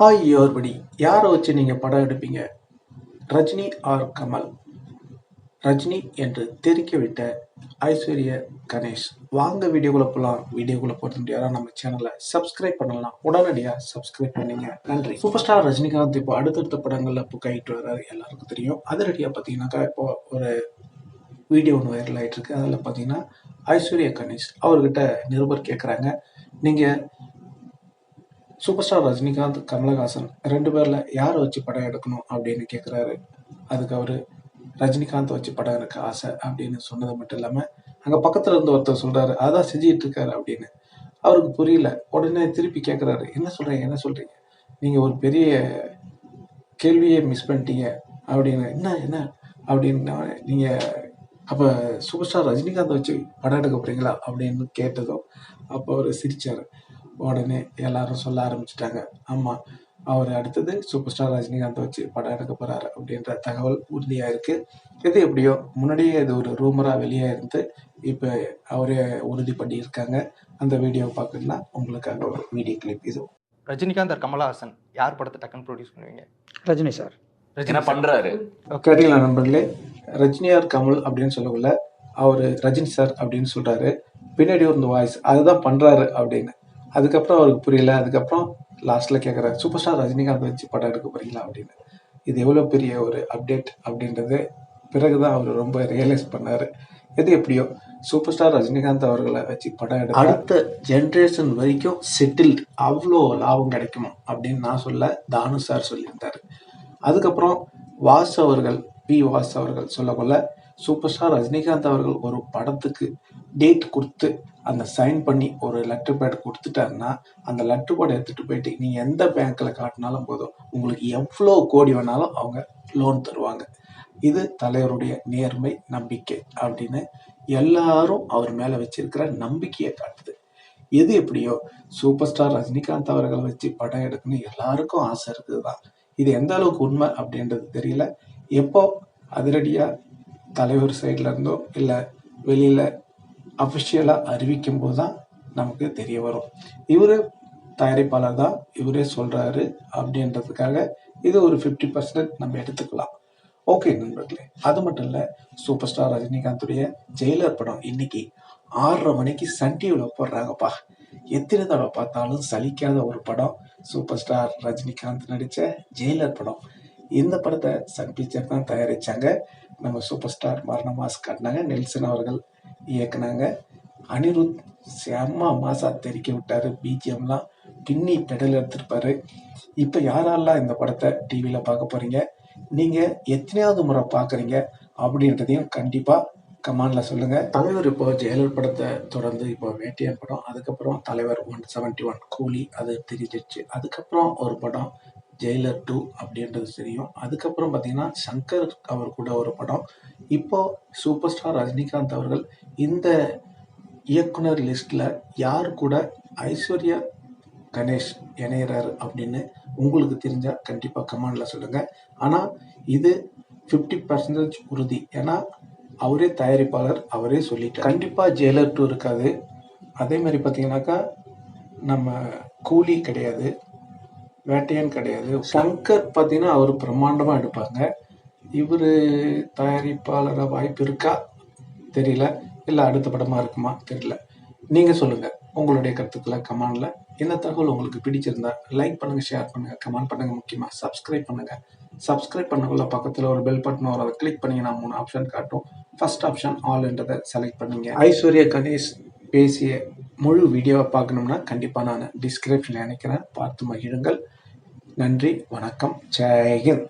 Hi யோர்படி யாரை வச்சு நீங்கள் படம் எடுப்பீங்க? ரஜினி ஆர் கமல். ரஜினி என்று தெரிக்க விட்ட ஐஸ்வர்ய கணேஷ். வாங்க வீடியோக்குள்ளே போகலாம் வீடியோக்குள்ள போகிறது முடியாதா நம்ம சேனலை சப்ஸ்கிரைப் பண்ணலாம் உடனடியாக சப்ஸ்கிரைப் பண்ணிங்க. நன்றி. சூப்பர் ஸ்டார் ரஜினிகாந்த் இப்போ அடுத்தடுத்த படங்களில் இப்போ கைட்டு வர்றாரு. எல்லாருக்கும் தெரியும். அதிரடியாக பார்த்தீங்கன்னாக்கா இப்போ ஒரு வீடியோ ஒன்று வைரல் ஆகிட்டு இருக்கு. அதில் பார்த்தீங்கன்னா ஐஸ்வர்யா கணேஷ் அவர்கிட்ட நிருபர் கேட்குறாங்க நீங்கள் சூப்பர் ஸ்டார் ரஜினிகாந்த் கமலஹாசன் ரெண்டு பேரில் யாரை வச்சு படம் எடுக்கணும் அப்படின்னு கேட்குறாரு அதுக்கு அவர் ரஜினிகாந்த் வச்சு படம் எடுக்க ஆசை அப்படின்னு சொன்னது மட்டும் இல்லாமல் அங்கே பக்கத்தில் இருந்து ஒருத்தர் சொல்கிறாரு அதான் செஞ்சுக்கிட்டு இருக்காரு அப்படின்னு. அவருக்கு புரியல. உடனே திருப்பி கேட்குறாரு என்ன சொல்கிறீங்க என்ன சொல்கிறீங்க நீங்கள் ஒரு பெரிய கேள்வியை மிஸ் பண்ணிட்டீங்க அப்படின்னு. என்ன என்ன? அப்படின்னு. நீங்கள் அப்போ சூப்பர் ஸ்டார் ரஜினிகாந்த் வச்சு படம் எடுக்க போகிறீங்களா அப்படின்னு கேட்டதும் அப்போ அவர் சிரிச்சார். உடனே எல்லாரும் சொல்ல ஆரம்பிச்சிட்டாங்க. ஆமாம் அவர் அடுத்தது சூப்பர் ஸ்டார் ரஜினிகாந்த் வச்சு படம் எடுக்க போகிறாரு அப்படின்ற தகவல் உறுதியாக இருக்குது இது எப்படியோ முன்னாடியே இது ஒரு ரூமராக வெளியே இருந்து இப்போ அவரே உறுதி பண்ணியிருக்காங்க அந்த வீடியோவை பார்க்கணுன்னா உங்களுக்காக ஒரு வீடியோ கிளிப் இது. ரஜினிகாந்த் ஆர் கமலஹாசன்? யார் படத்தை டக்குன்னு ப்ரொடியூஸ் பண்ணுவீங்க? ரஜினி சார் ரஜினி என்ன பண்றாரு? கேட்டீங்களா நண்பர்களே? ரஜினியார் கமல் அப்படின்னு சொல்லக்குள்ள அவர் ரஜினி சார் அப்படின்னு சொல்றாரு. பின்னாடி ஒரு வாய்ஸ் அதுதான் பண்றாரு அப்படின்னு. அதுக்கப்புறம் அவருக்கு புரியல. அதுக்கப்புறம் லாஸ்ட்டில் கேட்குறாரு சூப்பர் ஸ்டார் ரஜினிகாந்த் வச்சு படம் எடுக்க போகிறீங்களா அப்படின்னு. இது எவ்வளோ பெரிய ஒரு அப்டேட் அப்படின்றது பிறகு தான் அவர் ரொம்ப ரியலைஸ் பண்ணார். எது எப்படியோ சூப்பர் ஸ்டார் ரஜினிகாந்த் அவர்களை வச்சு படம் எடுக்க அடுத்த ஜென்ரேஷன் வரைக்கும் செட்டில்டு அவ்வளோ லாபம் கிடைக்குமா? அப்படின்னு நான் சொல்ல தானு சார் சொல்லியிருந்தார். அதுக்கப்புறம் வாஸ் அவர்கள் பி வாஸ் அவர்கள் சொல்லக்கொள்ள சூப்பர் ஸ்டார் ரஜினிகாந்த் அவர்கள் ஒரு படத்துக்கு டேட் கொடுத்து அந்த சைன் பண்ணி ஒரு லெட்டர் பேட் கொடுத்துட்டாருன்னா அந்த லெட்டர் பேட் எடுத்துகிட்டு போயிட்டு நீங்கள் எந்த பேங்க்கில் காட்டினாலும் போதும் உங்களுக்கு எவ்வளோ கோடி வேணாலும் அவங்க லோன் தருவாங்க. இது தலைவருடைய நேர்மை நம்பிக்கை அப்படின்னு எல்லாரும் அவர் மேலே வச்சிருக்கிற நம்பிக்கையை காட்டுது. எது எப்படியோ சூப்பர் ஸ்டார் ரஜினிகாந்த் அவர்களை வச்சு படம் எடுக்கணும் எல்லாருக்கும் ஆசை இருக்குது தான் இது எந்த அளவுக்கு உண்மை அப்படின்றது தெரியல. எப்போ அதிரடியாக தலைவர் சைட்ல இருந்தோ இல்லை வெளியில் அஃபிஷியலாக அறிவிக்கும் போது தான் நமக்கு தெரிய வரும். இவர் தயாரிப்பாளர் தான் இவரே சொல்கிறாரு அப்படின்றதுக்காக இது ஒரு ஃபிஃப்டி பர்சன்ட் நம்ம எடுத்துக்கலாம். ஓகே நண்பர்களே அது மட்டும் இல்லை சூப்பர் ஸ்டார் ரஜினிகாந்துடைய ஜெயிலர் படம் இன்னைக்கு ஆறரை மணிக்கு சன் டிவியில் போடுறாங்கப்பா. எத்தனை தடவை பார்த்தாலும் சலிக்காத ஒரு படம் சூப்பர் ஸ்டார் ரஜினிகாந்த் நடித்த ஜெயிலர் படம். இந்த படத்தை சன் பிக்சர் தான் தயாரித்தாங்க நம்ம சூப்பர் ஸ்டார் மரண மாஸ் காட்டினாங்க. நெல்சன் அவர்கள் இயக்குனாங்க. அனிருத் செம்ம மாசா தெரிக்க விட்டார். பிஜிஎம்லாம் பின்னி பெடல் எடுத்திருப்பாரு. இப்போ யாரெல்லாம் இந்த படத்தை டிவியில் பார்க்க போகிறீங்க நீங்கள் எத்தனையாவது முறை பார்க்குறீங்க? அப்படின்றதையும் கண்டிப்பாக கமாண்ட்ல சொல்லுங்க. தலைவர் இப்போ ஜெயலலிதா படத்தை தொடர்ந்து இப்போ வேட்டையன் படம். அதுக்கப்புறம் தலைவர் ஒன் செவன்டி ஒன் கூலி அது தெரிஞ்சிருச்சு. அதுக்கப்புறம் ஒரு படம் ஜெயிலர் டூ அப்படின்றது தெரியும். அதுக்கப்புறம் பார்த்தீங்கன்னா சங்கர் அவர் கூட ஒரு படம். இப்போது சூப்பர் ஸ்டார் ரஜினிகாந்த் அவர்கள் இந்த இயக்குனர் லிஸ்ட்டில் யார் கூட ஐஸ்வர்யா கணேஷ் இணையிறாரு அப்படின்னு உங்களுக்கு தெரிஞ்சால் கண்டிப்பாக கமெண்ட்ல சொல்லுங்கள் ஆனால் இது ஃபிஃப்டி பர்சன்டேஜ் உறுதி. ஏன்னா அவரே தயாரிப்பாளர் அவரே சொல்லிட்டார். கண்டிப்பாக ஜெயிலர் டூ இருக்காது. அதே மாதிரி பார்த்தீங்கன்னாக்கா நம்ம கூலி கிடையாது. வேட்டையன் கிடையாது. சங்கர் பார்த்தீங்கன்னா அவர் பிரம்மாண்டமாக எடுப்பாங்க. இவர் தயாரிப்பாளராக வாய்ப்பு இருக்கா? தெரியல. இல்லை அடுத்த படமாக இருக்குமா? தெரியல. நீங்கள் சொல்லுங்கள் உங்களுடைய கருத்துக்களை கமெண்டில். என்ன தகவல் உங்களுக்கு பிடிச்சிருந்தா லைக் பண்ணுங்கள் ஷேர் பண்ணுங்கள் கமெண்ட் பண்ணுங்கள் முக்கியமாக சப்ஸ்கிரைப் பண்ணுங்கள் சப்ஸ்கிரைப் பண்ணக்குள்ள பக்கத்தில் ஒரு பெல் பட்டன் வரும். அதை கிளிக் பண்ணிங்கன்னா மூணு ஆப்ஷன் காட்டும். ஃபர்ஸ்ட் ஆப்ஷன் ஆல்ன்றதை செலக்ட் பண்ணுங்க. ஐஸ்வர்யா கணேஷ் பேசிய முழு வீடியோவை பார்க்கணும்னா கண்டிப்பாக நான் டிஸ்கிரிப்ஷனில் நினைக்கிறேன் பார்த்து மகிழுங்கள். நன்றி வணக்கம் ஜெயஹிந்த்